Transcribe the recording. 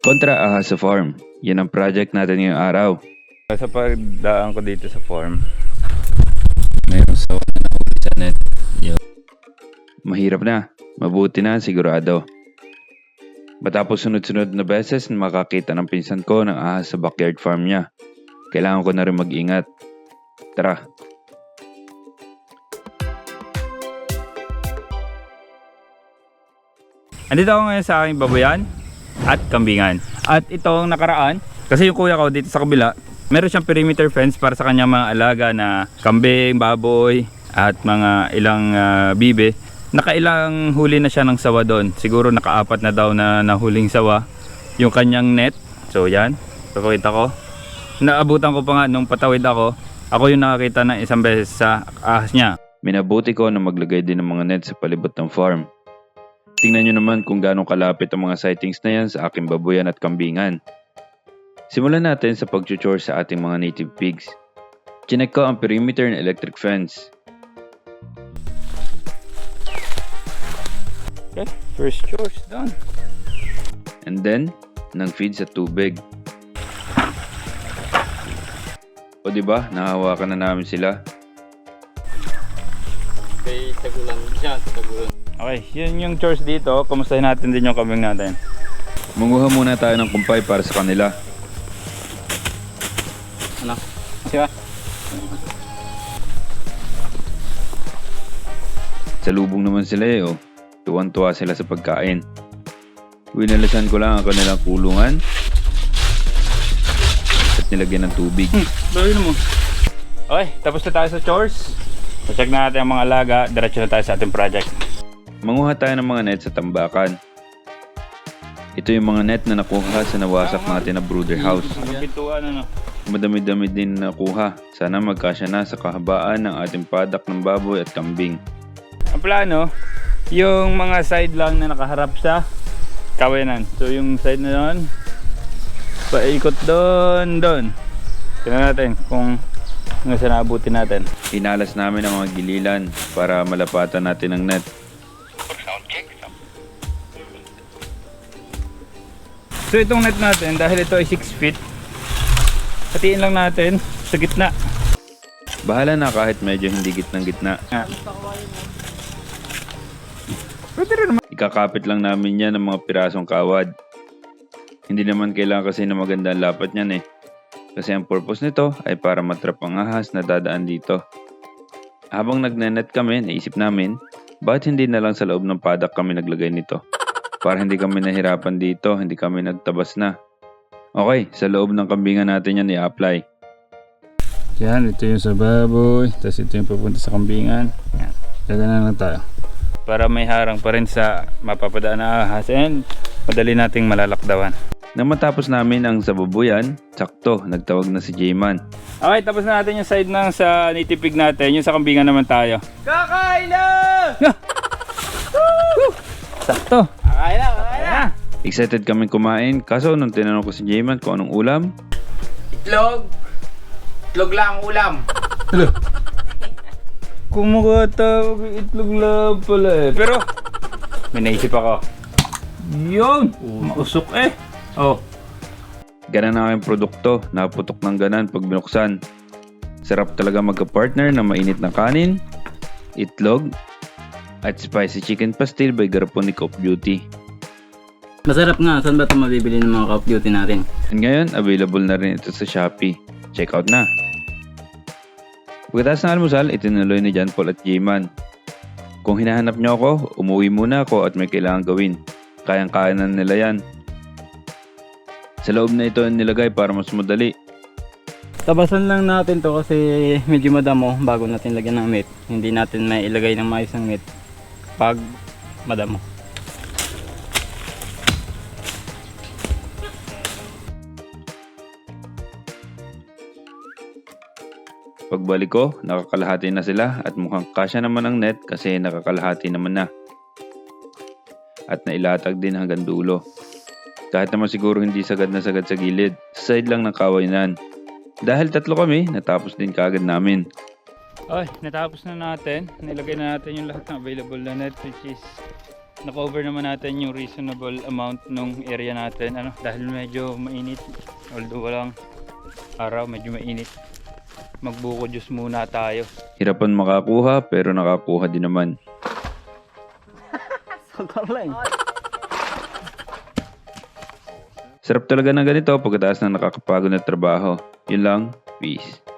Kontra Ahas sa Farm. Yan ang project natin ngayong araw. Sa pagdaan ko dito sa farm, mayroong sawa na nahuli sa net. Yun. Mahirap na. Mabuti na, sigurado. Matapos sunod-sunod na beses na makakita ng pinsan ko ng ahas sa backyard farm niya, kailangan ko na rin mag-ingat. Tara, Andito ako ngayon sa aking baboyan at kambingan. At itong nakaraan, kasi yung kuya ko dito sa kabila, meron siyang perimeter fence para sa kanyang mga alaga na kambing, baboy, at mga ilang ah, bibe. Nakailang huli na siya ng sawa doon. Siguro nakaapat na daw na nahuling sawa. Yung kanyang net. So yan, papakita ko. Naabutan ko pa nga nung patawid ako. Ako yung nakakita ng isang beses sa ahas niya. minabuti ko na maglagay din ng mga net sa palibot ng farm. Tingnan nyo naman kung gaano kalapit ang mga sightings na yan sa aking baboyan at kambingan. Simulan natin sa pag-chore sa ating mga native pigs. Chinek ko ang perimeter ng electric fence. Okay, first chores done. And then, nang feed sa tubig. O di ba, nahawakan na namin sila. Kay tagulan siya, tagulan. Okay, yun yung chores dito. Kumustahin natin din yung kambing natin. Manguha muna tayo ng kumpay para sa kanila. Ano? Siya? Sa lubong naman sila eh, oh. Tuwan-tuwa sila sa pagkain. Winalasan ko lang ang kanilang kulungan at nilagyan ng tubig. Lagyan mo. Okay, tapos na tayo sa chores. So, check na natin ang mga alaga. Diretso na tayo sa ating project. Manguha tayo ng mga net sa tambakan. Ito yung mga net na nakuha sa nawasak natin na brooder house. Ano. Madami-dami din na nakuha. Sana magkasya na sa kahabaan ng ating padak ng baboy at kambing. Ang plano, yung mga side lang na nakaharap sa kawinan. So yung side na yun, paikot doon, doon. Tingnan natin kung hanggang saan naabutin natin. Hinalas namin ang mga gililan para malapatan natin ang net. So itong net natin, dahil ito ay 6 feet, hatiin lang natin sa gitna. Bahala na kahit medyo hindi gitnang gitna. Ah. Pwede rin naman. Ikakapit lang namin yan ng mga pirasong kawad. Hindi naman kailangan kasi na maganda ang lapat niyan eh. Kasi ang purpose nito ay para matrap ang ahas na dadaan dito. Habang nagnenet kami, naisip namin, bakit hindi na lang sa loob ng padak kami naglagay nito? Para hindi kami nahirapan dito, hindi kami nagtabas na. Okay, sa loob ng kambingan natin yan i-apply. Yan, ito yung sa baboy. Tapos ito yung papunta sa kambingan. Yan. Gagana lang tayo. Para may harang pa rin sa mapapadaan na ahas and madali nating malalakdawan. Nang matapos namin ang sababuyan, sakto, nagtawag na si J-Man. Okay, tapos na natin yung side ng sa native pig natin. Yung sa kambingan naman tayo. Kakain na! Sakto. Kakain na, kakain na! Excited kami kumain, kaso nung tinanong ko si J-Man kung anong ulam, Itlog! Itlog lang ang ulam. Kumakatawag itlog lang pala eh. Pero, may naisip ako. Yun! Mausok eh. Oh, Ganan na aking produkto, naputok ng ganan pag binuksan. Sarap talaga magka-partner ng mainit na kanin, itlog, at spicy chicken pastil by Garapon ni Cop Beauty. Masarap nga. Saan ba ito mabibili ng mga of Duty natin? And ngayon, available na rin ito sa Shopee. Check out na! Pagkatapos ng almusal, itinuloy ni John Paul at J-Man. Kung hinahanap niyo ako, umuwi muna ako at may kailangan gawin. Kayang-kaya na nila yan. Sa loob na ito nilagay para mas madali. Tabasan lang natin to kasi medyo madamo bago natin lagyan ng meat. Hindi natin may ilagay ng mais ng meat pag madamo. Pagbalik ko, nakakalahati na sila at mukhang kasya naman ang net kasi nakakalahati naman na. At nailatag din hanggang dulo. Kahit naman siguro hindi sagad na sagad sa gilid, sa side lang ng kawayanan. Dahil tatlo kami, natapos din kagad namin. Ay, natapos na natin. Nilagay na natin yung lahat ng available na net which is na-cover naman natin yung reasonable amount nung area natin. Ano, dahil medyo mainit. Although walang araw, medyo mainit. Magbuko juice muna tayo. Hirapan makakuha pero nakakuha din naman. Sogar lang. Sarap talaga ng ganito pagkatapos ng nakakapagod na trabaho. Yun lang, peace.